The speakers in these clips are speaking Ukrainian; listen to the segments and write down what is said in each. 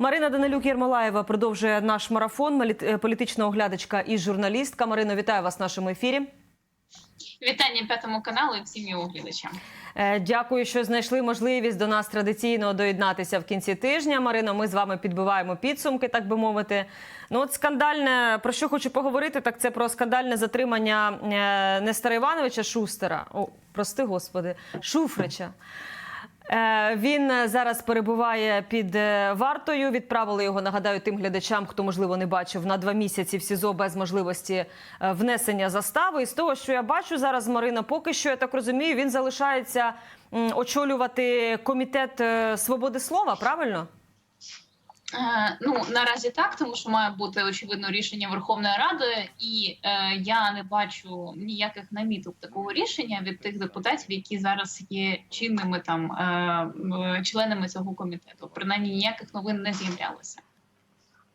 Марина Данилюк Єрмолаєва продовжує наш марафон. Е, Політична оглядачка і журналістка. Марино, вітаю вас в нашому ефірі. Вітання п'ятому каналу і всім його глядачам. Е, Дякую, що знайшли можливість до нас традиційно доєднатися в кінці тижня. Марино, ми з вами підбиваємо підсумки, так би мовити. Ну от скандальне про що хочу поговорити, так це про скандальне затримання е, Нестора Івановича Шустера. О, прости господи, Шуфрича. Е, Він е, зараз перебуває під е, вартою. Відправили його, нагадаю, тим глядачам, хто можливо не бачив, на два місяці в СІЗО без можливості внесення застави. І з того, що я бачу зараз, Марина, поки що я так розумію, він залишається очолювати комітет свободи слова. Правильно? Е, ну наразі так, тому що має бути очевидно рішення Верховної Ради, і е, я не бачу ніяких наміток такого рішення від тих депутатів, які зараз є чинними там е, членами цього комітету. Принаймні ніяких новин не з'являлося.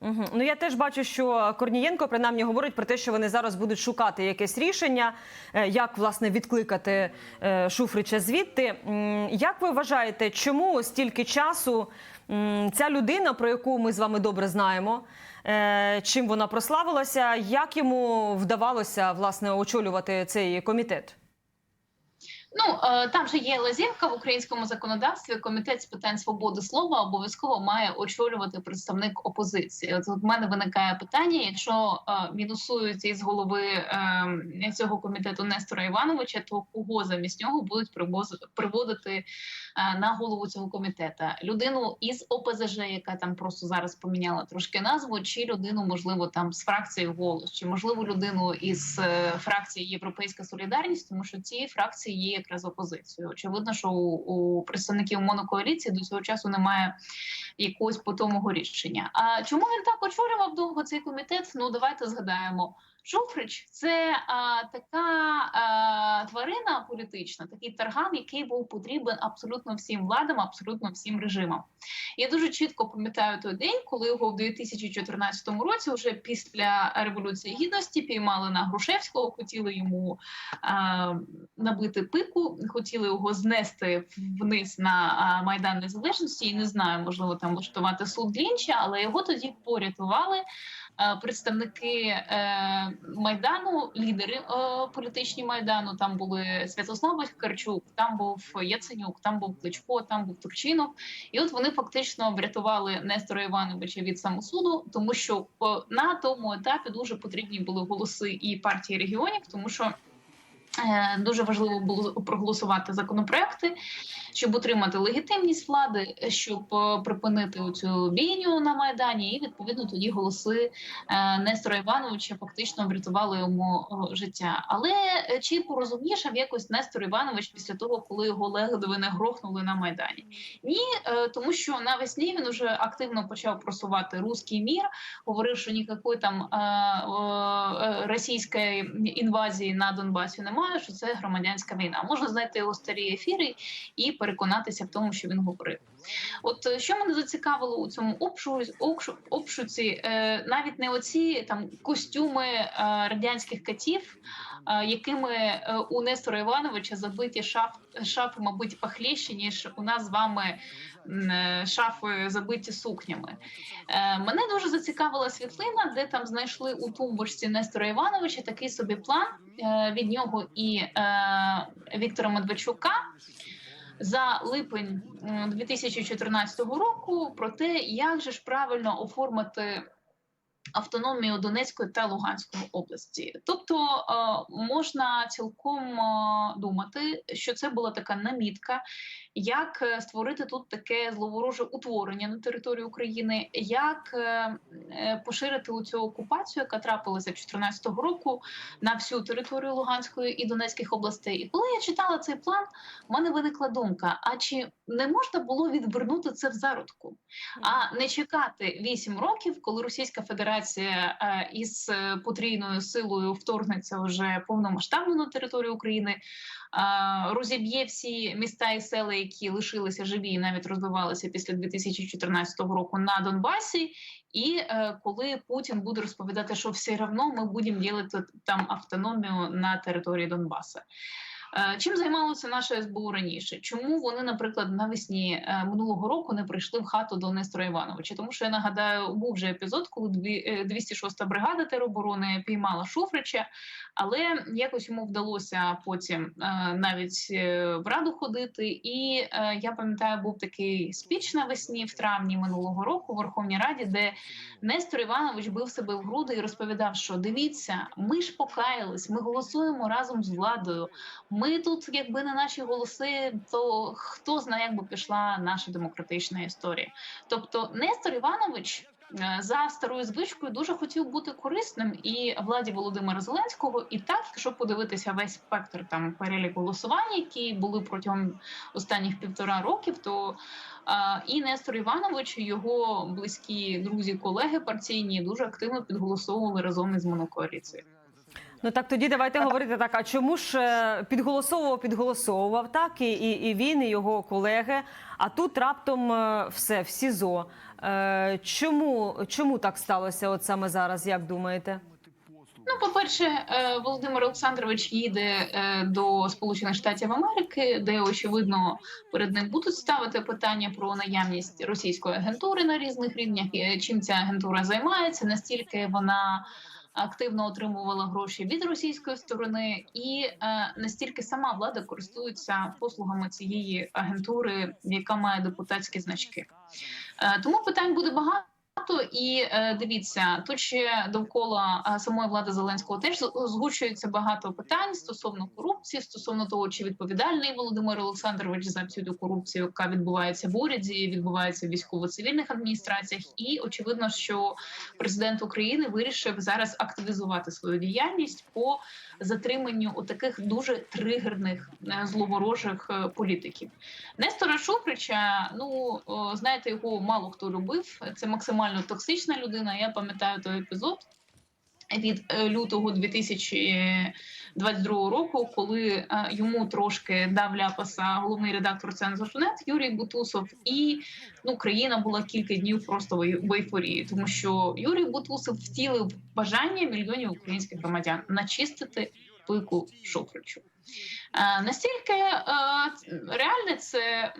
Угу. Ну я теж бачу, що Корнієнко принаймні говорить про те, що вони зараз будуть шукати якесь рішення, е, як власне відкликати е, Шуфрича звідти. Як ви вважаєте, чому стільки часу ця людина, про яку ми з вами добре знаємо, е, чим вона прославилася, як йому вдавалося власне очолювати цей комітет? Ну е, там же є лазівка в українському законодавстві. Комітет з питань свободи слова обов'язково має очолювати представник опозиції. От в мене виникає питання: якщо е, мінусують із голови е, цього комітету Нестора Івановича, то кого замість нього будуть приводити на голову цього комітету? Людину із ОПЗЖ, яка там просто зараз поміняла трошки назву, чи людину, можливо, там з фракції голос, чи можливо людину із фракції Європейська Солідарність, тому що ці фракції є якраз опозицією. Очевидно, що у, у представників монокоаліції до цього часу немає якогось потомого рішення. А чому він так очолював довго цей комітет? Ну давайте згадаємо. Шуфрич це а, така а, тварина політична, такий тарган, який був потрібен абсолютно всім владам, абсолютно всім режимам. Я дуже чітко пам'ятаю той день, коли його в 2014 році, вже після революції гідності, піймали на Грушевського, хотіли йому а, набити пику, хотіли його знести вниз на майдан незалежності. І не знаю, можливо, там влаштувати суд лінча, але його тоді порятували. Е, Представники е, майдану, лідери е, політичні майдану. Там були Святослав Карчук, там був Яценюк, там був Кличко, там був Турчинов. І от вони фактично врятували Нестора Івановича від самосуду, тому що на тому етапі дуже потрібні були голоси і партії регіонів, тому що. Е, Дуже важливо було проголосувати законопроекти, щоб отримати легітимність влади, щоб е, припинити цю бійню на майдані, і відповідно тоді голоси е, Нестора Івановича фактично врятували йому життя. Але чи порозумнішав якось Нестор Іванович після того, коли його ледве грохнули на майдані? Ні, тому що навесні він уже активно почав просувати руський мір, говорив, що ніякої там російської інвазії на Донбасі немає, що це громадянська війна. Можна знайти його старі ефіри і переконатися в тому, що він говорив. От е, що мене зацікавило у цьому обшу, обшу, обшуці, е, навіть не оці там костюми е, радянських катів, якими у Нестора Івановича забиті шаф, шафи, мабуть, пахліші, ніж у нас з вами е, шафи забиті сукнями. Мене дуже зацікавила світлина, де там знайшли у тумбочці Нестора Івановича такий собі план від нього і Віктора Медведчука за липень м, 2014 року про те, як же ж правильно оформити автономію Донецької та Луганської області. Тобто е, можна цілком е, думати, що це була така намітка, як е, створити тут таке зловороже утворення на території України, як поширити цю окупацію, яка трапилася 2014 року на всю територію Луганської і Донецьких областей. І коли я читала цей план, в мене виникла думка: а чи не можна було відвернути це в зародку, а не чекати 8 років, коли Російська Федерація е, із е, потрійною силою вторгнеться вже повномасштабно на територію України, е, розіб'є всі міста і села, які лишилися живі, і навіть розвивалися після 2014 року на Донбасі. І коли Путін буде розповідати, що все одно ми будемо ділити там автономію на території Донбасу. Е, Чим займалося наше СБУ раніше? Чому вони, наприклад, навесні е, минулого року не прийшли в хату до Нестора Івановича? Тому що я нагадаю, був вже епізод, коли дві- е, 206-та бригада тероборони піймала Шуфрича, але якось йому вдалося потім навіть в раду ходити. І я пам'ятаю, був такий спіч навесні в травні минулого року в Верховній Раді, де Нестор Іванович бив себе в груди і розповідав, що дивіться, ми ж покаялись, ми голосуємо разом з владою. Ми тут, якби не наші голоси, то хто знає, як би пішла наша демократична історія. Тобто, Нестор Іванович. е, За старою звичкою дуже хотів бути корисним і владі Володимира Зеленського, і так, щоб подивитися весь спектр там перелік голосувань, які були протягом останніх півтора років, то а, і Нестор Іванович, і його близькі друзі, колеги партійні дуже активно підголосовували разом із монокоаліцією. Ну так тоді давайте говорити так. А чому ж е, підголосовував, підголосовував так і, і, і він, і його колеги. А тут раптом е, все в СІЗО. Е, Чому, чому так сталося? От саме зараз, як думаєте? Ну, по-перше, е, Володимир Олександрович їде до Сполучених Штатів Америки, де очевидно перед ним будуть ставити питання про наявність російської агентури на різних рівнях. Чим ця агентура займається, настільки вона активно отримувала гроші від російської сторони, і е, настільки сама влада користується послугами цієї агентури, яка має депутатські значки. Е, тому питань буде багато. І е, дивіться, тут ще довкола е, самої влади Зеленського теж озвучується багато питань стосовно корупції, стосовно того, чи відповідальний Володимир Олександрович за ту корупцію, яка відбувається в уряді, відбувається в військово-цивільних адміністраціях. І очевидно, що президент України вирішив зараз активізувати свою діяльність по затриманню у таких дуже тригерних е, зловорожих політиків. Нестора Шуфрича, ну знаєте, його мало хто любив. Це максимально токсична людина. Я пам'ятаю той епізод від е, лютого 2022 року, коли е, йому трошки дав ляпаса головний редактор «Цензорнет» Юрій Бутусов, і ну країна була кілька днів просто в ейфорії, тому що Юрій Бутусов втілив бажання мільйонів українських громадян начистити пику Шуфричу. Е, Настільки е, реальне це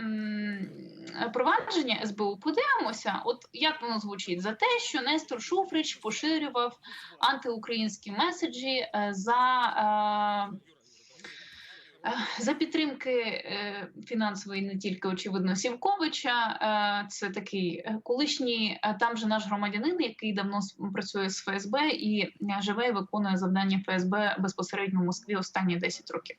провадження СБУ. Подивимося, от як воно звучить за те, що Нестор Шуфрич поширював антиукраїнські меседжі е, за. Е, За підтримки е, фінансової не тільки очевидно Сівковича, е, це такий колишній там же наш громадянин, який давно працює з ФСБ і живе і виконує завдання ФСБ безпосередньо в Москві останні 10 років.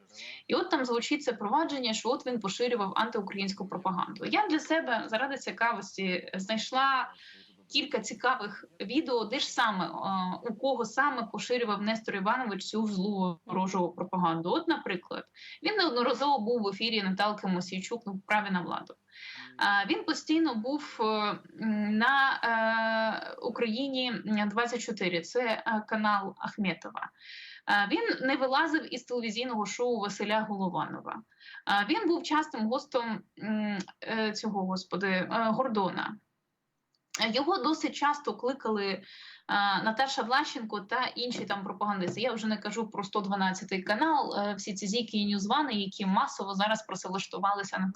І от там звучить це провадження, що от він поширював антиукраїнську пропаганду. Я для себе заради цікавості знайшла кілька цікавих відео, де ж саме е, у кого саме поширював Нестор Іванович цю злу ворожу пропаганду. От, наприклад, він неодноразово був в ефірі Наталки Мосійчук в праві на владу. Він постійно був е, на е, Україні 24, це канал Ахметова. Він не вилазив із телевізійного шоу Василя Голованова. Він був частим гостем м, е, цього господи Гордона. Його досить часто кликали Наташа Влащенко та інші там пропагандисти. Я вже не кажу про 112 канал, е, всі ці зіки і ньюзвани, які масово зараз присилаштувалися на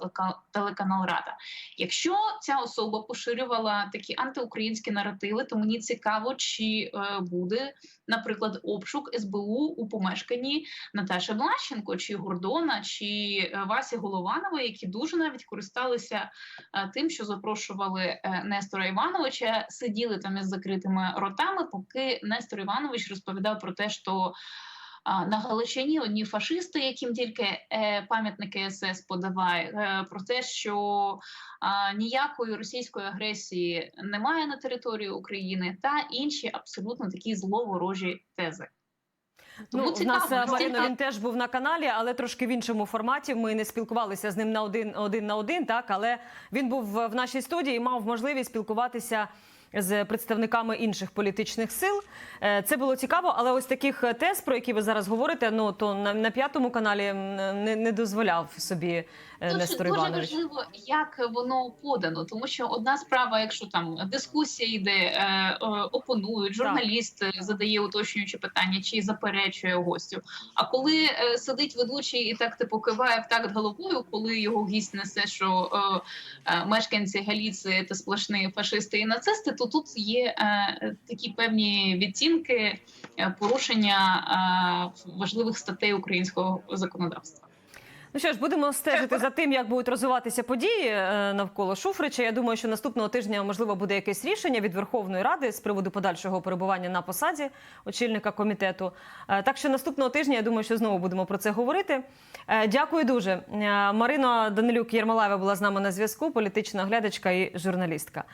телеканал Рада. Якщо ця особа поширювала такі антиукраїнські наративи, то мені цікаво, чи е, буде, наприклад, обшук СБУ у помешканні Наташі Влащенко, чи Гордона, чи е, Васі Голованова, які дуже навіть користалися тим, що запрошували Нестора Івановича, сиділи там із закритими ротами, поки Нестор Іванович розповідав про те, що на Галичині одні фашисти, яким тільки е, пам'ятники СС подавай, е, про те, що ніякої російської агресії немає на території України, та інші абсолютно такі зловорожі тези. Тому Ну, у нас е, він теж був на каналі, але трошки в іншому форматі. Ми не спілкувалися з ним на один, один на один, так але він був в в нашій студії і мав можливість спілкуватися з представниками інших політичних сил. Е, Це було цікаво, але ось таких е, тез, про які ви зараз говорите, ну то на, на п'ятому каналі не, не дозволяв собі е, Дуже, Нестор дуже Іванович. важливо, як воно подано, тому що одна справа, якщо там дискусія йде, е, е, опонують, журналіст е, задає уточнюючі питання чи заперечує гостю. А коли сидить ведучий і так типу киває в такт головою, коли його гість несе, що мешканці Галіції це сплошні фашисти і нацисти, то тут є такі певні відтінки е, порушення важливих статей українського законодавства. Ну що ж, будемо стежити за тим, як будуть розвиватися події е, навколо Шуфрича. Я думаю, що наступного тижня можливо буде якесь рішення від Верховної Ради з приводу подальшого перебування на посаді очільника комітету. Е, Так що наступного тижня я думаю, що знову будемо про це говорити. Е, Дякую дуже. Марина Данилюк Єрмолаєва була з нами на зв'язку, політична оглядачка і журналістка.